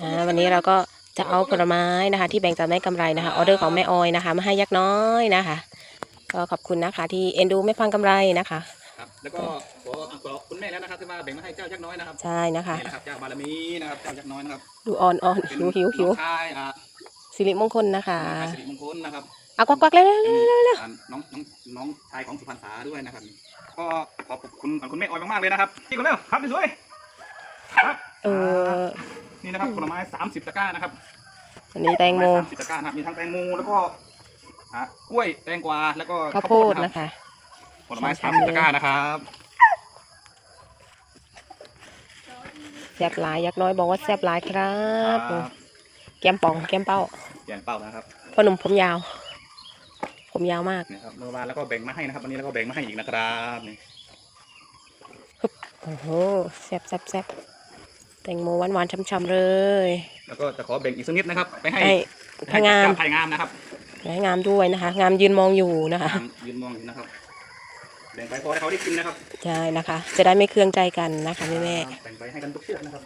อ่าวันนี้เราก็จะเอาผลไม้นะคะ ที่แบ่งจากแม่กำไรนะคะออเดอร์ของแม่ออยนะคะ มาให้ยักษ์น้อยนะคะ ก็ขอบคุณนะคะ ที่เอ็นดูแม่ฟังกำไรนะคะ ครับแล้วก็ขอขอบคุณแม่แล้วนะครับที่มาแบ่งมาให้เจ้ายักษ์น้อยนะครับใช่นะคะ นี่นะครับเจ้าบารมีนะครับเจ้ายักษ์น้อยนะครับดูอ่อนอ่อนดูหิวหิวน้องชายอ่าสิริมงคลนะคะสิริมงคลนะครับเอากวักกวักเลยเลยเลยเลยเลยอ่าน้องน้องน้องชายของสุพรรณษาด้วยนะครับ ก็ขอบคุณคุณแม่ออยมากๆเลยนะครับพี่คนเร็วครับสวยๆครับ เออ นี่นะครับผลไม้สามสิบตะกร้านะครับวันนี้แตงโมสามสิบตะกร้านะครับมีทั้งแตงโมแล้วก็อ่ากล้วยแตงกวาแล้วก็ข้าวโพดรับนะคะผลไม้สามสิบตะกร้านะครับแซ่บหลายยักษ์น้อยบอกว่าแซ่บหลายครับ ครับแก้มป่องแก้มเป้าเปลี่ยนเป้านะครับพ่อหนุ่มผมยาว ผมยาวมาก นี่ครับเมื่อวานแล้วก็แบ่งมาให้นะครับวันนี้แล้วก็แบ่งมาให้อีกนะครับนี่โอ้โหแซ่บแซ่บแซ่บ แตงโมหวานหวานๆช่ำๆเลย แล้วก็จะขอแบ่งอีกสักนิดนะครับ ไปให้ให้พงามเจ้ไผ่งามนะครับให้งามด้วยนะคะ งามยืนมองอยู่นะคะ ยืนมองอยู่นะครับแบ่งไปพอให้เขาได้กินนะครับ ใช่นะคะ จะได้ไม่เครื่องใจกันนะคะแม่แม่แบ่งไปให้กันทุกเชือกนะครับ